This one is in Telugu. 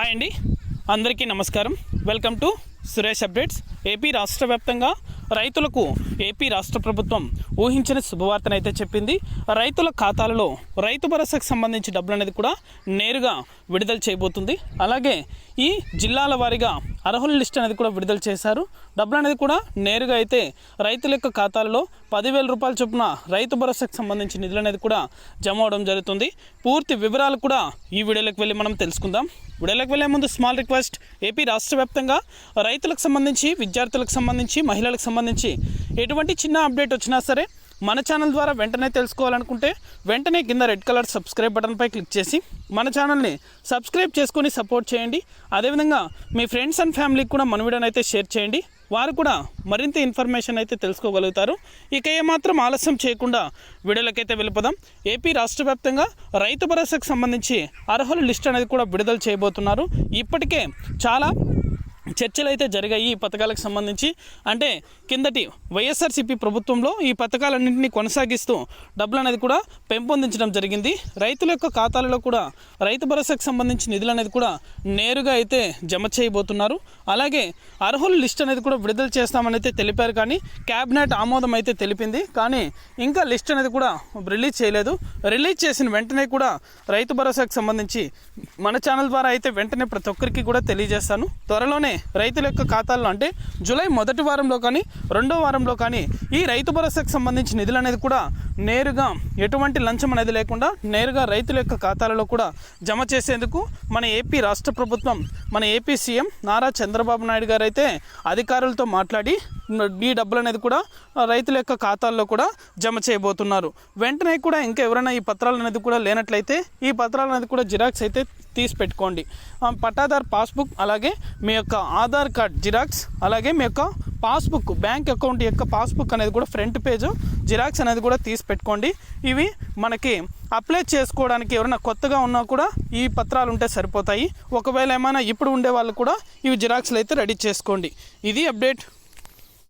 హాయ్ అండి. అందరికీ నమస్కారం. Welcome to Suresh updates. AP రాష్ట్ర వ్యాప్తంగా రైతులకు ఏపీ రాష్ట్ర ప్రభుత్వం ఊహించిన శుభవార్తనైతే చెప్పింది. రైతుల ఖాతాలలో రైతు భరోసాకు సంబంధించి డబ్బులు అనేది కూడా నేరుగా విడుదల చేయబోతుంది. అలాగే ఈ జిల్లాల వారీగా అర్హుల లిస్ట్ అనేది కూడా విడుదల చేశారు. డబ్బులు అనేది కూడా నేరుగా అయితే రైతుల యొక్క ఖాతాలలో పదివేల రూపాయల చొప్పున రైతు భరోసాకు సంబంధించి నిధులు అనేది కూడా జమ అవడం జరుగుతుంది. పూర్తి వివరాలు కూడా ఈ వీడియోలోకి వెళ్ళి మనం తెలుసుకుందాం. వీడియోలోకి వెళ్ళే ముందు స్మాల్ రిక్వెస్ట్ ఏపీ రాష్ట్ర వ్యాప్తంగా రైతులకు సంబంధించి విద్యార్థులకు సంబంధించి మహిళలకు సంబంధించి ఎటువంటి చిన్న అప్డేట్ వచ్చినా సరే మన ఛానల్ ద్వారా వెంటనే తెలుసుకోవాలనుకుంటే వెంటనే కింద రెడ్ కలర్ సబ్స్క్రైబ్ బటన్పై క్లిక్ చేసి మన ఛానల్ని సబ్స్క్రైబ్ చేసుకొని సపోర్ట్ చేయండి. అదేవిధంగా మీ ఫ్రెండ్స్ అండ్ ఫ్యామిలీకి కూడా మన వీడియోని అయితే షేర్ చేయండి. వారు కూడా మరింత ఇన్ఫర్మేషన్ అయితే తెలుసుకోగలుగుతారు. ఇక ఏమాత్రం ఆలస్యం చేయకుండా వీడియోలకైతే వెళ్ళిపోదాం. ఏపీ రాష్ట్ర వ్యాప్తంగా రైతు భరోసాకు సంబంధించి అర్హుల లిస్ట్ అనేది కూడా విడుదల చేయబోతున్నారు. ఇప్పటికే చాలా చర్చలు అయితే జరిగాయి ఈ పథకాలకు సంబంధించి. అంటే కిందటి వైఎస్ఆర్సీపీ ప్రభుత్వంలో ఈ పథకాలన్నింటినీ కొనసాగిస్తూ డబ్బులు అనేది కూడా పెంపొందించడం జరిగింది. రైతుల యొక్క ఖాతాలలో కూడా రైతు భరోసాకు సంబంధించి నిధులు అనేది కూడా నేరుగా అయితే జమ చేయబోతున్నారు. అలాగే అర్హుల లిస్ట్ అనేది కూడా విడుదల చేస్తామని అయితే తెలిపారు కానీ క్యాబినెట్ ఆమోదం అయితే తెలిపింది. కానీ ఇంకా లిస్ట్ అనేది కూడా రిలీజ్ చేయలేదు. రిలీజ్ చేసిన వెంటనే కూడా రైతు భరోసాకు సంబంధించి మన ఛానల్ ద్వారా అయితే వెంటనే ప్రతి ఒక్కరికి కూడా తెలియజేస్తాను. త్వరలోనే రైతుల యొక్క ఖాతాల్లో అంటే జూలై మొదటి వారంలో కానీ రెండో వారంలో కానీ ఈ రైతు భరోసాకు సంబంధించి నిధులు అనేది కూడా నేరుగా ఎటువంటి లంచం అనేది లేకుండా నేరుగా రైతుల యొక్క ఖాతాలలో కూడా జమ చేసేందుకు మన ఏపీ రాష్ట్ర ప్రభుత్వం మన ఏపీ సీఎం నారా చంద్రబాబు నాయుడు గారు అయితే అధికారులతో మాట్లాడి ఈ డబ్బులు అనేది కూడా రైతుల యొక్క ఖాతాల్లో కూడా జమ చేయబోతున్నారు. వెంటనే కూడా ఇంకా ఎవరైనా ఈ పత్రాలు అనేది కూడా లేనట్లయితే ఈ పత్రాలు అనేది కూడా జిరాక్స్ అయితే తీసి పెట్టుకోండి. పట్టాదార్ పాస్బుక్ అలాగే మీ యొక్క ఆధార్ కార్డ్ జిరాక్స్ అలాగే మీ యొక్క పాస్బుక్ బ్యాంక్ అకౌంట్ యొక్క పాస్బుక్ అనేది కూడా ఫ్రంట్ పేజ్ జిరాక్స్ అనేది కూడా తీసి పెట్టుకోండి. ఇవి మనకి అప్లై చేసుకోవడానికి ఎవరైనా కొత్తగా ఉన్నా కూడా ఈ పత్రాలు ఉంటే సరిపోతాయి. ఒకవేళ ఏమైనా ఇప్పుడు ఉండే వాళ్ళు కూడా ఇవి జిరాక్స్లు అయితే రెడీ చేసుకోండి. ఇది అప్డేట్.